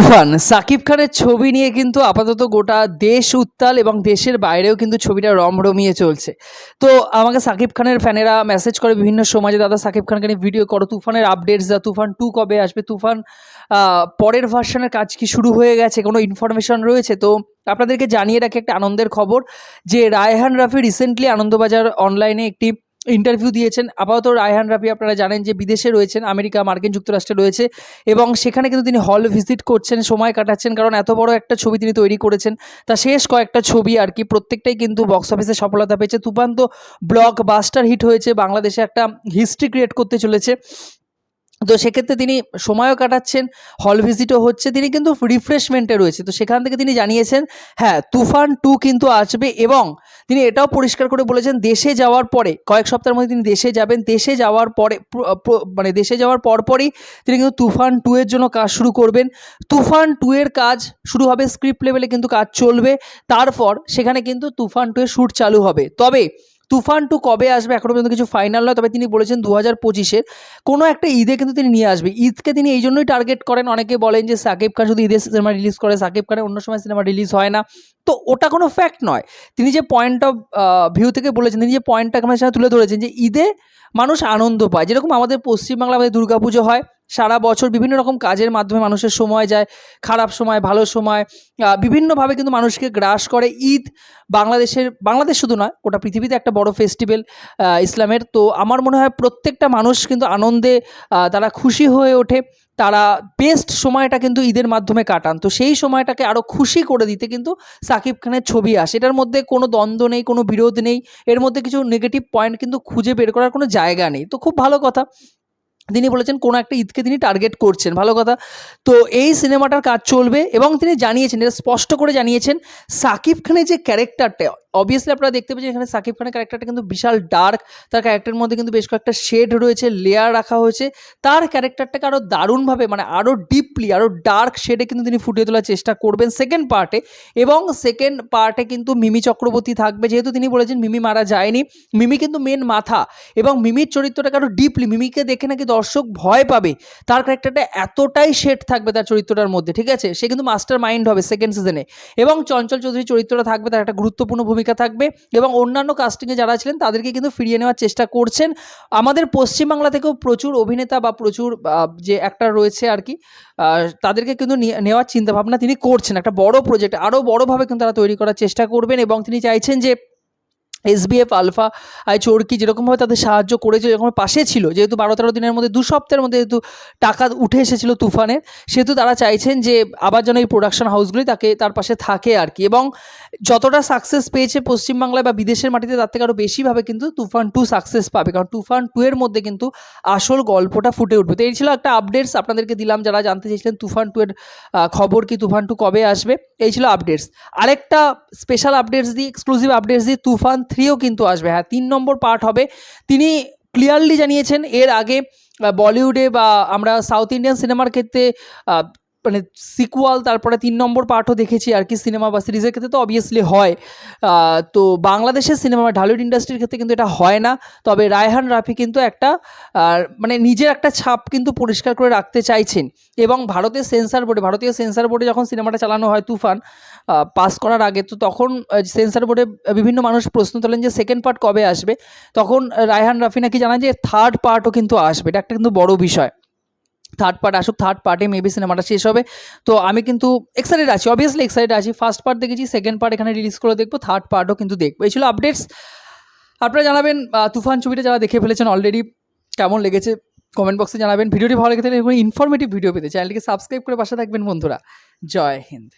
তুফান সাকিব খানের ছবি নিয়ে কিন্তু আপাতত গোটা দেশ উত্তাল এবং দেশের বাইরেও কিন্তু ছবিটা রমরমিয়ে চলছে। তো আমাকে সাকিব খানের ফ্যানেরা মেসেজ করে বিভিন্ন সময় যে, দাদা, সাকিব খানকে নিয়ে ভিডিও করো, তুফানের আপডেটস দা তুফান টু কবে আসবে? তুফান পরের ভার্সনের কাজ কি শুরু হয়ে গেছে? কোনো ইনফরমেশন রয়েছে? তো আপনাদেরকে জানিয়ে রাখি একটা আনন্দের খবর যে, রায়হান রাফি রিসেন্টলি আনন্দবাজার অনলাইনে একটি ইন্টারভিউ দিয়েছেন। আপাতত রায়হান রাফি আপনারা জানেন যে বিদেশে রয়েছেন, আমেরিকা, মার্কিন যুক্তরাষ্ট্রে রয়েছে এবং সেখানে কিন্তু তিনি হল ভিজিট করছেন, সময় কাটাচ্ছেন কারণ এত বড় একটা ছবি তিনি তৈরি করেছেন। তা শেষ কয়েকটা ছবি আর কি, প্রত্যেকটাই কিন্তু বক্স অফিসে সফলতা পেয়েছে। তুফান তো ব্লক বাস্টার হিট হয়েছে, বাংলাদেশে একটা হিস্ট্রি ক্রিয়েট করতে চলেছে। তো সেক্ষেত্রে তিনি সময়ও কাটাচ্ছেন হল ভিজিটও হচ্ছে, তিনি কিন্তু রিফ্রেশমেন্টে রয়েছে। তো সেখান থেকে তিনি জানিয়েছেন হ্যাঁ তুফান টু কিন্তু আসবে এবং তিনি এটাও পরিষ্কার করে বলেছেন, দেশে যাওয়ার পরে, কয়েক সপ্তাহের মধ্যে তিনি দেশে যাবেন, দেশে যাওয়ার পরে মানে দেশে যাওয়ার পরপরই তিনি কিন্তু তুফান টু এর জন্য কাজ শুরু করবেন। তুফান টু এর কাজ শুরু হবে স্ক্রিপ্ট লেভেলে কিন্তু কাজ চলবে, তারপর সেখানে কিন্তু তুফান টু এর শ্যুট চালু হবে। তবে তুফান টু কবে আসবে এখনও পর্যন্ত কিছু ফাইনাল নয়, তবে তিনি বলেছেন দু হাজার পঁচিশের কোনো একটা ঈদে কিন্তু তিনি নিয়ে আসবে। ঈদকে তিনি এই জন্যই টার্গেট করেন। অনেকে বলেন যে সাকিব খান শুধু ঈদের সিনেমা রিলিজ করে, সাকিব খানের অন্য সময় সিনেমা রিলিজ হয় না। তো ওটা কোনো ফ্যাক্ট নয়। তিনি যে পয়েন্ট অফ ভিউ থেকে বলেছেন, তিনি যে পয়েন্টটা আমাদের সাথে তুলে ধরেছেন যে ঈদে মানুষ আনন্দ পায়। যেরকম আমাদের পশ্চিমবাংলা আমাদের দুর্গাপুজো হয় সারা বছর বিভিন্ন রকম কাজের মাধ্যমে মানুষের সময় যায়, খারাপ সময়, ভালো সময় বিভিন্নভাবে কিন্তু মানুষকে গ্রাস করে। ঈদ বাংলাদেশের, বাংলাদেশ শুধু নয়, গোটা পৃথিবীতে একটা বড় ফেস্টিভ্যাল ইসলামের। তো আমার মনে হয় প্রত্যেকটা মানুষ কিন্তু আনন্দে তারা খুশি হয়ে ওঠে। তারা বেস্ট সময়টা কিন্তু ঈদের মাধ্যমে কাটান। তো সেই সময়টাকে আরও খুশি করে দিতে কিন্তু সাকিব খানের ছবি আসে। এটার মধ্যে কোনো দ্বন্দ্ব নেই, কোনো বিরোধ নেই। এর মধ্যে কিছু নেগেটিভ পয়েন্ট কিন্তু খুঁজে বের করার কোনো জায়গা নেই। তো খুব ভালো কথা। তিনি বলেছেন, কোনো একটা ঈদকে তিনি টার্গেট করছেন। ভালো কথা। তো এই সিনেমাটার কাজ চলবে এবং তিনি জানিয়েছেন, এটা স্পষ্ট করে জানিয়েছেন, সাকিব খানের যে ক্যারেক্টারটা অবভিয়াসলি আপনারা দেখতে পাচ্ছেন এখানে সাকিব খানের ক্যারেক্টারটা কিন্তু বিশাল ডার্ক তার ক্যারেক্টারের মধ্যে কিন্তু বেশ কয়েকটা শেড রয়েছে লেয়ার রাখা হয়েছে। তার ক্যারেক্টারটাকে আরও দারুণভাবে মানে আরও ডিপলি আরও ডার্ক শেডে কিন্তু তিনি ফুটিয়ে তোলার চেষ্টা করবেন সেকেন্ড পার্টে এবং সেকেন্ড পার্টে কিন্তু মিমি চক্রবর্তী থাকবে, যেহেতু তিনি বলেছেন মিমি মারা যায়নি। মিমি কিন্তু মেন মাথা এবং মিমির চরিত্রটাকে আরও ডিপলি মিমিকে দেখে নাকি দর্শক ভয় পাবে। তার ক্যারেক্টারটা এতটাই শেড থাকবে তার চরিত্রটার মধ্যে, ঠিক আছে? সে কিন্তু মাস্টার মাইন্ড হবে সেকেন্ড সিজনে এবং চঞ্চল চৌধুরী চরিত্রটা থাকবে, তার একটা গুরুত্বপূর্ণ ভূমিকা থাকবে এবং অন্যান্য কাস্টিংয়ে যারা ছিলেন, তাদেরকে কিন্তু ফিরিয়ে নেওয়ার চেষ্টা করছেন। আমাদের পশ্চিমবাংলা থেকেও প্রচুর অভিনেতা বা প্রচুর যে একটা রয়েছে আর কি তাদেরকে কিন্তু নেওয়ার চিন্তাভাবনা তিনি করছেন। একটা বড় প্রজেক্ট আরও বড়োভাবে কিন্তু তারা তৈরি করার চেষ্টা করবেন এবং তিনি চাইছেন যে এসবিএফ, আলফা, আই চোরকি যেরকমভাবে তাদের সাহায্য করেছে যেরকম পাশে ছিল, যেহেতু বারো তেরো দিনের মধ্যে, দু সপ্তাহের মধ্যে যেহেতু টাকা উঠে এসেছিল তুফানের, সেহেতু তারা চাইছেন যে আবার যেন এই প্রোডাকশন হাউসগুলি তাকে তার পাশে থাকে আর কি। এবং যতটা সাকসেস পেয়েছে পশ্চিমবাংলায় বা বিদেশের মাটিতে, তার থেকে আরও বেশিভাবে কিন্তু তুফান টু সাকসেস পাবে, কারণ তুফান টু এর মধ্যে কিন্তু আসল গল্পটা ফুটে উঠবে। তো এই ছিল একটা আপডেটস আপনাদেরকে দিলাম, যারা জানতে চেয়েছিলেন তুফান টু এর খবর কি তুফান টু কবে আসবে, এই ছিল আপডেটস আরেকটা স্পেশাল আপডেটস দিয়ে এক্সক্লুসিভ আপডেটস দিয়ে তুফান থ্রিও কিন্তু আসবে। হ্যাঁ তিন নম্বর পার্ট হবে। তিনি ক্লিয়ারলি জানিয়েছেন, এর আগে বলিউডে বা আমরা সাউথ ইন্ডিয়ান সিনেমার ক্ষেত্রে মানে সিকুয়াল তারপরে তিন নম্বর পার্টও দেখেছি আর কি সিনেমা বা সিরিজের ক্ষেত্রে তো অবভিয়াসলি হয়। তো বাংলাদেশের সিনেমা বা ঢালিউড ইন্ডাস্ট্রির ক্ষেত্রে কিন্তু এটা হয় না। তবে রায়হান রাফি কিন্তু একটা মানে নিজের একটা ছাপ কিন্তু পরিষ্কার করে রাখতে চাইছেন। এবং ভারতের সেন্সার বোর্ডে ভারতীয় সেন্সার বোর্ডে যখন সিনেমাটা চালানো হয় তুফান পাস করার আগে, তো তখন সেন্সার বোর্ডে বিভিন্ন মানুষ প্রশ্ন তোলেন যে সেকেন্ড পার্ট কবে আসবে? তখন রায়হান রাফি নাকি জানায় যে থার্ড পার্টও কিন্তু আসবে। এটা একটা কিন্তু বড় বিষয়। থার্ড পার্ট আসুক থার্ড পার্টে মেবি সিনেমাটা শেষ হবে। তো আমি কিন্তু এক্সাইটেড আছি অবভিয়াসলি এক্সাইটেড আছি। ফার্স্ট পার্ট দেখেছি সেকেন্ড পার্ট এখানে রিলিজ করে দেখব থার্ড পার্টও কিন্তু দেখব। এই ছিল আপডেটস আপনারা জানাবেন তুফান ছবিটা যারা দেখে ফেলেছেন অলরেডি কেমন লেগেছে? কমেন্ট বক্সে জানাবেন। ভিডিওটি ভালো লেগে থাকলে ইনফরমেটিভ ভিডিও পেতে চ্যানেলটিকে সাবস্ক্রাইব করে পাশে থাকবেন বন্ধুরা। জয় হিন্দ।